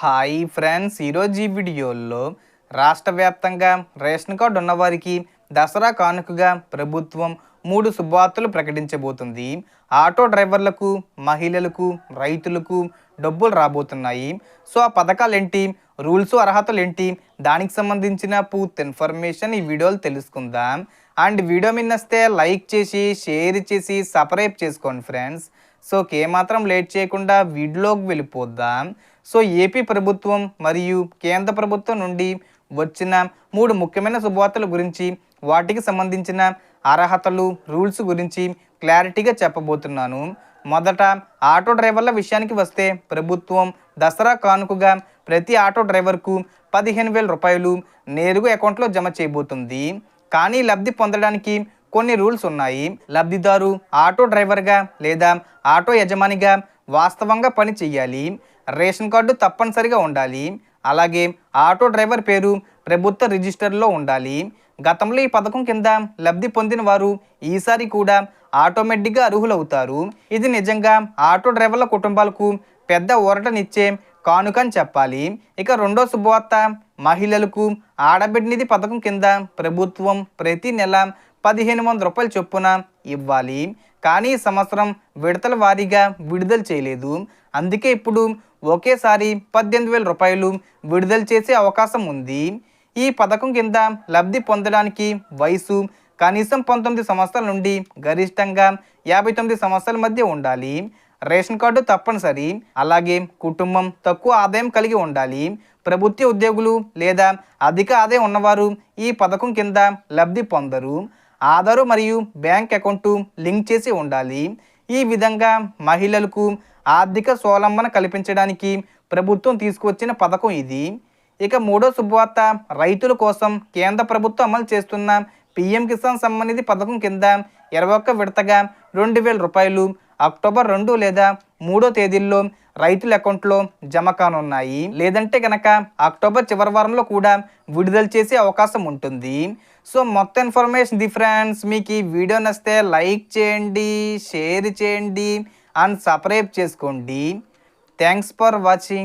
Hi friends ఈరోజు ఈ వీడియోలో రాష్ట్ర వ్యాప్తంగా రేషన్ కార్డు ఉన్నవారికి దసరా కానుకగా ప్రభుత్వం మూడు శుభవార్తలు ప్రకటించబోతుంది. ఆటో డ్రైవర్లకు మహిళలకు రైతులకు డబ్బులు రాబోతున్నాయి. సో ఆ పథకాలు ఏంటి రూల్స్ అర్హతలు ఏంటి దానికి సంబంధించిన పూర్తి ఇన్ఫర్మేషన్ ఈ వీడియోలో తెలుసుకుందాం. అండ్ వీడియో మిన్నస్తే లైక్ చేసి షేర్ చేసి సబ్స్క్రైబ్ చేసుకోండి ఫ్రెండ్స్. సో ఏమాత్రం లేట్ చేయకుండా వీడిలోకి వెళ్ళిపోద్దాం సో ఏపీ ప్రభుత్వం మరియు కేంద్ర ప్రభుత్వం నుండి వచ్చిన మూడు ముఖ్యమైన శుభవార్తల గురించి వాటికి సంబంధించిన అర్హతలు రూల్స్ గురించి క్లారిటీగా చెప్పబోతున్నాను. మొదట ఆటో డ్రైవర్ల విషయానికి వస్తే ప్రభుత్వం దసరా కానుకగా ప్రతి ఆటో డ్రైవర్కు పదిహేను వేల రూపాయలు నేరుగా అకౌంట్లో జమ చేయబోతుంది. కానీ లబ్ధి పొందడానికి కొన్ని రూల్స్ ఉన్నాయి. లబ్ధిదారు ఆటో డ్రైవర్గా లేదా ఆటో యజమానిగా వాస్తవంగా పని చేయాలి రేషన్ కార్డు తప్పనిసరిగా ఉండాలి. అలాగే ఆటో డ్రైవర్ పేరు ప్రభుత్వ రిజిస్టర్లో ఉండాలి. గతంలో ఈ పథకం కింద లబ్ధి పొందిన వారు ఈసారి కూడా ఆటోమేటిక్గా అర్హులవుతారు. ఇది నిజంగా ఆటో డ్రైవర్ల కుటుంబాలకు పెద్ద ఊరటనిచ్చే కానుక అని చెప్పాలి. ఇక రెండో శుభవార్త మహిళలకు ఆడబిడ్డ పథకం కింద ప్రభుత్వం ప్రతి నెల పదిహేను వందల రూపాయల చొప్పున ఇవ్వాలి. కానీ సంవత్సరం విడతల వారీగా విడుదల చేయలేదు. అందుకే ఇప్పుడు ఒకేసారి పద్దెనిమిది వేల రూపాయలు విడుదల చేసే అవకాశం ఉంది. ఈ పథకం కింద లబ్ధి పొందడానికి వయసు కనీసం పంతొమ్మిది సంవత్సరాల నుండి గరిష్టంగా యాభై తొమ్మిది సంవత్సరాల మధ్య ఉండాలి. రేషన్ కార్డు తప్పనిసరి. అలాగే కుటుంబం తక్కువ ఆదాయం కలిగి ఉండాలి. ప్రభుత్వ ఉద్యోగులు లేదా అధిక ఆదాయం ఉన్నవారు ఈ పథకం కింద లబ్ధి పొందరు. ఆధారు మరియు బ్యాంక్ అకౌంటు లింక్ చేసి ఉండాలి. ఈ విధంగా మహిళలకు ఆర్థిక స్వలంబన కల్పించడానికి ప్రభుత్వం తీసుకువచ్చిన పథకం ఇది. ఇక మూడో శుభవార్త రైతుల కోసం కేంద్ర ప్రభుత్వం అమలు చేస్తున్న పిఎం కిసాన్ సంబంధిత పథకం కింద ఇరవై ఒక్క విడతగా రెండు వేల రూపాయలు అక్టోబర్ రెండు లేదా మూడో తేదీల్లో రైతుల అకౌంట్లో జమ కానున్నాయి. లేదంటే కనుక అక్టోబర్ చివరి వారంలో కూడా విడుదల చేసే అవకాశం ఉంటుంది. సో మొత్తం ఇన్ఫర్మేషన్ ది ఫ్రెండ్స్. మీకు ఈ వీడియో నచ్చితే లైక్ చేయండి షేర్ చేయండి అండ్ సబ్స్క్రైబ్ చేసుకోండి. Thanks for watching.